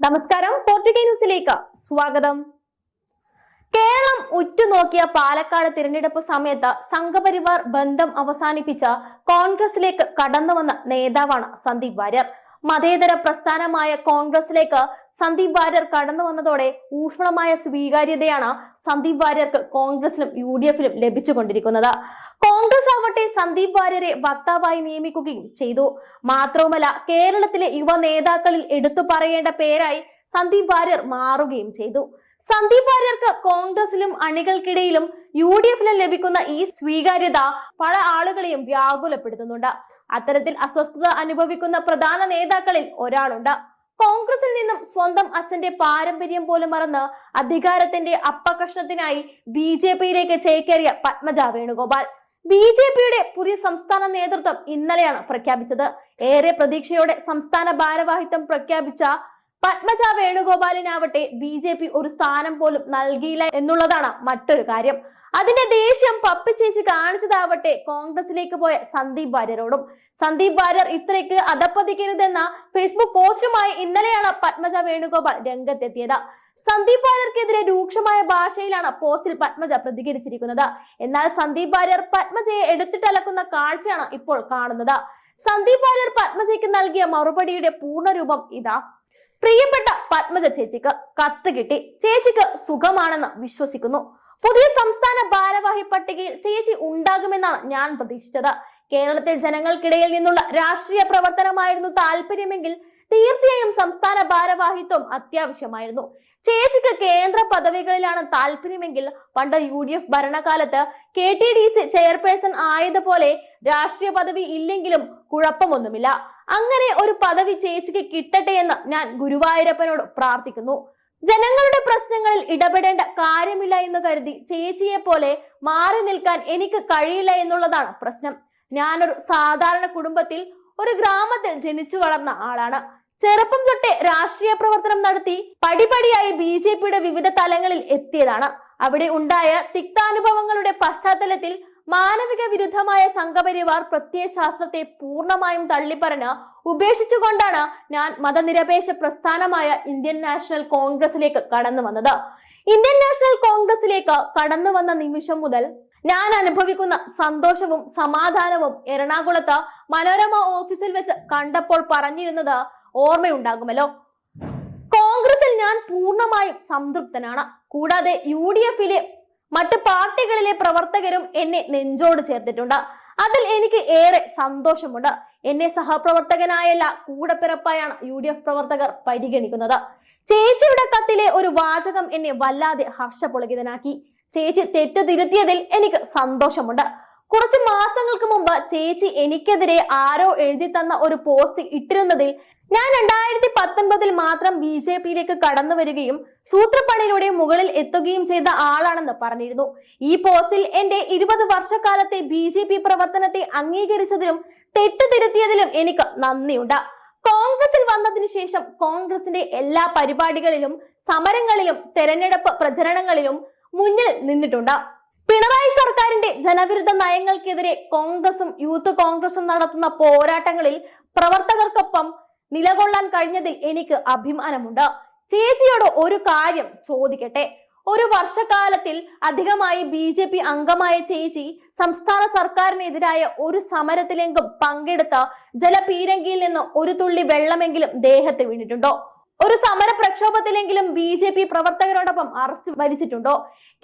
നമസ്കാരം ഫോർട്ടിക ന്യൂസിലേക്ക് സ്വാഗതം. കേരളം ഉറ്റുനോക്കിയ പാലക്കാട് തിരഞ്ഞെടുപ്പ് സമയത്ത് സംഘപരിവാർ ബന്ധം അവസാനിപ്പിച്ച കോൺഗ്രസിലേക്ക് കടന്നുവന്ന നേതാവാണ് സന്ദീപ് വാര്യർ. മതേതര പ്രസ്ഥാനമായ കോൺഗ്രസിലേക്ക് സന്ദീപ് വാര്യർ കടന്നു വന്നതോടെ ഊഷ്മളമായ സ്വീകാര്യതയാണ് സന്ദീപ് വാര്യർക്ക് കോൺഗ്രസിലും യു ഡി എഫിലും ലഭിച്ചുകൊണ്ടിരിക്കുന്നത്. കോൺഗ്രസ് ആവട്ടെ സന്ദീപ് വാര്യരെ വക്താവായി നിയമിക്കുകയും ചെയ്തു. മാത്രവുമല്ല കേരളത്തിലെ യുവ നേതാക്കളിൽ എടുത്തു പറയേണ്ട പേരായി സന്ദീപ് വാര്യർ മാറുകയും ചെയ്തു. സന്ദീപ് വാര്യർക്ക് കോൺഗ്രസിലും അണികൾക്കിടയിലും യു ഡി എഫിലും ലഭിക്കുന്ന ഈ സ്വീകാര്യത പല ആളുകളെയും വ്യാകുലപ്പെടുത്തുന്നുണ്ട്. അത്തരത്തിൽ അസ്വസ്ഥത അനുഭവിക്കുന്ന പ്രധാന നേതാക്കളിൽ ഒരാളുണ്ട്. കോൺഗ്രസിൽ നിന്നും സ്വന്തം അച്ഛന്റെ പാരമ്പര്യം പോലും മറന്ന് അധികാരത്തിന്റെ അപ്പകഷ്ണത്തിനായി ബി ജെ പിയിലേക്ക് ചേക്കേറിയ പത്മജ വേണുഗോപാൽ. ബി ജെ പിയുടെ പുതിയ സംസ്ഥാന നേതൃത്വം ഇന്നലെയാണ് പ്രഖ്യാപിച്ചത്. ഏറെ പ്രതീക്ഷയോടെ സംസ്ഥാന ഭാരവാഹിത്വം പ്രഖ്യാപിച്ച പത്മജ വേണുഗോപാലിനാവട്ടെ ബി ജെ പി ഒരു സ്ഥാനം പോലും നൽകിയില്ല എന്നുള്ളതാണ് മറ്റൊരു കാര്യം. അതിന്റെ ദേഷ്യം പപ്പി ചേച്ചി കാണിച്ചതാവട്ടെ. കോൺഗ്രസിലേക്ക് പോയ സന്ദീപ് വാര്യരോടും. സന്ദീപ് വാര്യർ ഇത്രയ്ക്ക് അധപ്പതിക്കരുതെന്ന ഫേസ്ബുക്ക് പോസ്റ്റുമായി ഇന്നലെയാണ് പത്മജ വേണുഗോപാൽ രംഗത്തെത്തിയത്. സന്ദീപ് വാര്യർക്കെതിരെ രൂക്ഷമായ ഭാഷയിലാണ് പോസ്റ്റിൽ പത്മജ പ്രതികരിച്ചിരിക്കുന്നത്. എന്നാൽ സന്ദീപ് വാര്യർ പത്മജയെ എടുത്തിട്ടലക്കുന്ന കാഴ്ചയാണ് ഇപ്പോൾ കാണുന്നത്. സന്ദീപ് വാര്യർ പത്മജയ്ക്ക് നൽകിയ മറുപടിയുടെ പൂർണരൂപം ഇതാ. പ്രിയപ്പെട്ട പത്മജ ചേച്ചിക്ക് കത്ത് കിട്ടി. ചേച്ചിക്ക് സുഖമാണെന്ന് വിശ്വസിക്കുന്നു. പുതിയ സംസ്ഥാന ഭാരവാഹി പട്ടികയിൽ ചേച്ചി ഉണ്ടാകുമെന്നാണ് ഞാൻ പ്രതീക്ഷിച്ചത്. കേരളത്തിൽ ജനങ്ങൾക്കിടയിൽ നിന്നുള്ള രാഷ്ട്രീയ പ്രവർത്തനമായിരുന്നു താല്പര്യമെങ്കിൽ തീർച്ചയായും സംസ്ഥാന ഭാരവാഹിത്വം അത്യാവശ്യമായിരുന്നു. ചേച്ചിക്ക് കേന്ദ്ര പദവികളിലാണ് താല്പര്യമെങ്കിൽ പണ്ട് യു ഡി എഫ് ഭരണകാലത്ത് K T D C chairperson ആയതുപോലെ രാഷ്ട്രീയ പദവി ഇല്ലെങ്കിലും കുഴപ്പമൊന്നുമില്ല. അങ്ങനെ ഒരു പദവി ചേച്ചിക്ക് കിട്ടട്ടെ എന്ന് ഞാൻ ഗുരുവായൂരപ്പനോട് പ്രാർത്ഥിക്കുന്നു. ജനങ്ങളുടെ പ്രശ്നങ്ങളിൽ ഇടപെടേണ്ട കാര്യമില്ല എന്ന് കരുതി ചേച്ചിയെ പോലെ മാറി നിൽക്കാൻ എനിക്ക് കഴിയില്ല എന്നുള്ളതാണ് പ്രശ്നം. ഞാനൊരു സാധാരണ കുടുംബത്തിൽ ഒരു ഗ്രാമത്തിൽ ജനിച്ചു വളർന്ന ആളാണ്. ചെറുപ്പം തൊട്ടേ രാഷ്ട്രീയ പ്രവർത്തനം നടത്തി പടിപടിയായി ബി ജെ പിയുടെ വിവിധ തലങ്ങളിൽ എത്തിയതാണ്. അവിടെ ഉണ്ടായ തിക്താനുഭവങ്ങളുടെ പശ്ചാത്തലത്തിൽ മാനവിക വിരുദ്ധമായ സംഘപരിവാർ പ്രത്യയശാസ്ത്രത്തെ പൂർണമായും തള്ളിപ്പറഞ്ഞ് ഉപേക്ഷിച്ചുകൊണ്ടാണ് ഞാൻ മതനിരപേക്ഷ പ്രസ്ഥാനമായ ഇന്ത്യൻ നാഷണൽ കോൺഗ്രസിലേക്ക് കടന്നു വന്നത്. ഇന്ത്യൻ നാഷണൽ കോൺഗ്രസിലേക്ക് കടന്നു വന്ന നിമിഷം മുതൽ ഞാൻ അനുഭവിക്കുന്ന സന്തോഷവും സമാധാനവും എറണാകുളത്ത് മനോരമ ഓഫീസിൽ വെച്ച് കണ്ടപ്പോൾ പറഞ്ഞിരുന്നത് ഓർമ്മയുണ്ടാകുമല്ലോ. കോൺഗ്രസിൽ ഞാൻ പൂർണമായും സംതൃപ്തനാണ്. കൂടാതെ യു ഡി എഫിലെ മറ്റ് പാർട്ടികളിലെ പ്രവർത്തകരും എന്നെ നെഞ്ചോട് ചേർത്തിട്ടുണ്ട്. അതിൽ എനിക്ക് ഏറെ സന്തോഷമുണ്ട്. എന്നെ സഹപ്രവർത്തകനായല്ല കൂടപ്പിറപ്പായാണ് യു ഡി എഫ് പ്രവർത്തകർ പരിഗണിക്കുന്നത്. ചേച്ചിയുടെ കത്തിലെ ഒരു വാചകം എന്നെ വല്ലാതെ ഹർഷപുളകിതനാക്കി. ചേച്ചി തെറ്റ് തിരുത്തിയതിൽ എനിക്ക് സന്തോഷമുണ്ട്. കുറച്ച് മാസങ്ങൾക്ക് മുമ്പ് ചേച്ചി എനിക്കെതിരെ ആരോ എഴുതി തന്ന ഒരു പോസ്റ്റ് ഇട്ടിരുന്നതിൽ ഞാൻ രണ്ടായിരത്തി പത്തൊൻപതിൽ മാത്രം ബി ജെ പിയിലേക്ക് കടന്നു വരികയും സൂത്രപ്പണിയിലൂടെ മുകളിൽ എത്തുകയും ചെയ്ത ആളാണെന്ന് പറഞ്ഞിരുന്നു. ഈ പോസ്റ്റിൽ എന്റെ ഇരുപത് വർഷക്കാലത്തെ ബി ജെ പി പ്രവർത്തനത്തെ അംഗീകരിച്ചതിലും തെറ്റുതിരുത്തിയതിലും എനിക്ക് നന്ദിയുണ്ട്. കോൺഗ്രസിൽ വന്നതിനു ശേഷം കോൺഗ്രസിന്റെ എല്ലാ പരിപാടികളിലും സമരങ്ങളിലും തെരഞ്ഞെടുപ്പ് പ്രചരണങ്ങളിലും മുന്നിൽ നിന്നിട്ടുണ്ട്. പിണറായി സർക്കാരിന്റെ ജനവിരുദ്ധ നയങ്ങൾക്കെതിരെ കോൺഗ്രസും യൂത്ത് കോൺഗ്രസും നടത്തുന്ന പോരാട്ടങ്ങളിൽ പ്രവർത്തകർക്കൊപ്പം നിലകൊള്ളാൻ കഴിഞ്ഞതിൽ എനിക്ക് അഭിമാനമുണ്ട്. ചേച്ചിയോട് ഒരു കാര്യം ചോദിക്കട്ടെ? ഒരു വർഷക്കാലത്തിൽ അധികമായി ബി ജെ പി അംഗമായ ചേച്ചി സംസ്ഥാന സർക്കാരിനെതിരായ ഒരു സമരത്തിലെങ്കും പങ്കെടുത്ത ജലപീരങ്കിയിൽ നിന്ന് ഒരു തുള്ളി വെള്ളമെങ്കിലും ദേഹത്ത് വീണിട്ടുണ്ടോ? ഒരു സമര പ്രക്ഷോഭത്തിലെങ്കിലും ബി ജെ പി പ്രവർത്തകരോടൊപ്പം അറസ്റ്റ് വരിച്ചിട്ടുണ്ടോ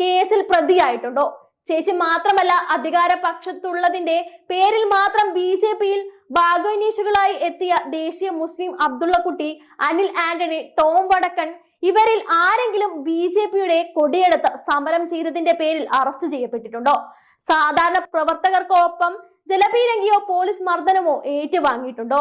കേസിൽ പ്രതിയായിട്ടുണ്ടോ? ചേച്ചി മാത്രമല്ല അധികാര പക്ഷത്തുള്ളതിന്റെ പേരിൽ മാത്രം ബി ജെ പിയിൽ ഭാഗവനീഷുകളായി എത്തിയ ദേശീയ മുസ്ലിം അബ്ദുള്ളക്കുട്ടി അനിൽ ആന്റണി ടോം വടക്കൻ ഇവരിൽ ആരെങ്കിലും ബി ജെ പിയുടെ കൊടിയെടുത്ത് സമരം ചെയ്തതിന്റെ പേരിൽ അറസ്റ്റ് ചെയ്യപ്പെട്ടിട്ടുണ്ടോ? സാധാരണ പ്രവർത്തകർക്കൊപ്പം ജലപീരങ്കിയോ പോലീസ് മർദ്ദനമോ ഏറ്റുവാങ്ങിയിട്ടുണ്ടോ?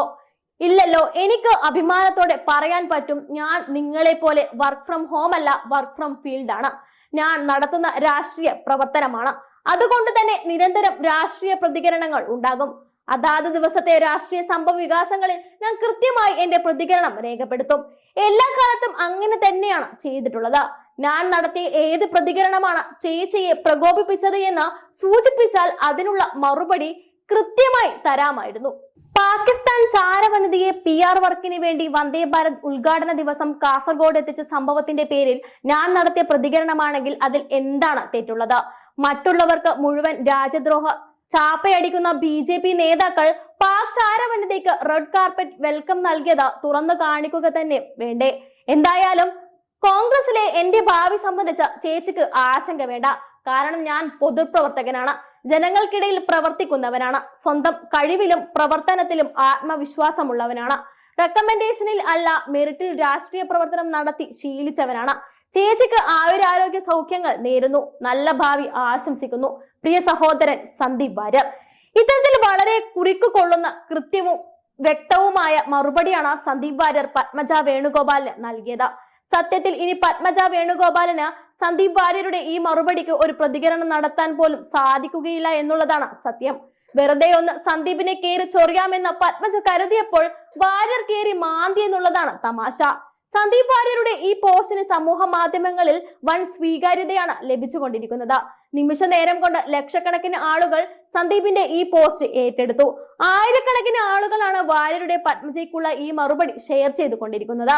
ഇല്ലല്ലോ എനിക്ക് അഭിമാനത്തോടെ പറയാൻ പറ്റും ഞാൻ നിങ്ങളെ പോലെ വർക്ക് ഫ്രം ഹോം അല്ല വർക്ക് ഫ്രം ഫീൽഡ് ആണ്. ഞാൻ നടത്തുന്ന രാഷ്ട്രീയ പ്രവർത്തനമാണ്. അതുകൊണ്ട് തന്നെ നിരന്തരം രാഷ്ട്രീയ പ്രതികരണങ്ങൾ ഉണ്ടാകും. അതാത് ദിവസത്തെ രാഷ്ട്രീയ സംഭവ വികാസങ്ങളിൽ ഞാൻ കൃത്യമായി എന്റെ പ്രതികരണം രേഖപ്പെടുത്തും. എല്ലാ കാലത്തും അങ്ങനെ തന്നെയാണ് ചെയ്തിട്ടുള്ളത്. ഞാൻ നടത്തിയ ഏത് പ്രതികരണമാണ് ചേച്ചിയെ പ്രകോപിപ്പിച്ചത് എന്ന് സൂചിപ്പിച്ചാൽ അതിനുള്ള മറുപടി കൃത്യമായി തരാമായിരുന്നു. പാകിസ്ഥാൻ ചാരവനിതയെ പി ആർ വർക്കിന് വേണ്ടി വന്ദേ ഭാരത് ഉദ്ഘാടന ദിവസം കാസർഗോഡ് എത്തിച്ച സംഭവത്തിന്റെ പേരിൽ ഞാൻ നടത്തിയ പ്രതികരണമാണെങ്കിൽ അതിൽ എന്താണ് തെറ്റുള്ളത്? മറ്റുള്ളവർക്ക് മുഴുവൻ രാജ്യദ്രോഹ ചാപ്പയടിക്കുന്ന ബി ജെ പി നേതാക്കൾ പാക് ചാരവനിതയ്ക്ക് റെഡ് കാർപ്പറ്റ് വെൽക്കം നൽകിയത് തുറന്നു കാണിക്കുക തന്നെ വേണ്ടേ? എന്തായാലും കോൺഗ്രസിലെ എന്റെ ഭാവി സംബന്ധിച്ച ചേച്ചിക്ക് ആശങ്ക വേണ്ട. കാരണം ഞാൻ പൊതുപ്രവർത്തകനാണ്. ജനങ്ങൾക്കിടയിൽ പ്രവർത്തിക്കുന്നവനാണ്. സ്വന്തം കഴിവിലും പ്രവർത്തനത്തിലും ആത്മവിശ്വാസമുള്ളവനാണ്. റെക്കമെൻഡേഷനിൽ അല്ല മെറിറ്റിൽ രാഷ്ട്രീയ പ്രവർത്തനം നടത്തി ശീലിച്ചവനാണ്. ചേച്ചിക്ക് ആയുരാരോഗ്യ സൗഖ്യങ്ങൾ നേരുന്നു. നല്ല ഭാവി ആശംസിക്കുന്നു. പ്രിയ സഹോദരൻ സന്ദീപ് വാര്യർ. ഇത്തരത്തിൽ വളരെ കുറിക്കു കൊള്ളുന്ന കൃത്യവും വ്യക്തവുമായ മറുപടിയാണ് സന്ദീപ് വാര്യർ പത്മജ വേണുഗോപാലിന് നൽകിയത്. സത്യത്തിൽ ഇനി പത്മജ വേണുഗോപാലിന് സന്ദീപ് വാര്യരുടെ ഈ മറുപടിക്ക് ഒരു പ്രതികരണം നടത്താൻ പോലും സാധിക്കുകയില്ല എന്നുള്ളതാണ് സത്യം. വെറുതെ ഒന്ന് സന്ദീപിനെ കയറി ചൊറിയാമെന്ന് പത്മജ കരുതിയപ്പോൾ വാര്യർ കയറി മാന്തി എന്നുള്ളതാണ് തമാശ. സന്ദീപ് വാര്യരുടെ ഈ പോസ്റ്റിന് സമൂഹ മാധ്യമങ്ങളിൽ വൻ സ്വീകാര്യതയാണ് ലഭിച്ചുകൊണ്ടിരിക്കുന്നത്. നിമിഷ നേരം കൊണ്ട് ലക്ഷക്കണക്കിന് ആളുകൾ സന്ദീപിന്റെ ഈ പോസ്റ്റ് ഏറ്റെടുത്തു. ആയിരക്കണക്കിന് ആളുകളാണ് വാര്യരുടെ പത്മജയ്ക്കുള്ള ഈ മറുപടി ഷെയർ ചെയ്തുകൊണ്ടിരിക്കുന്നത്.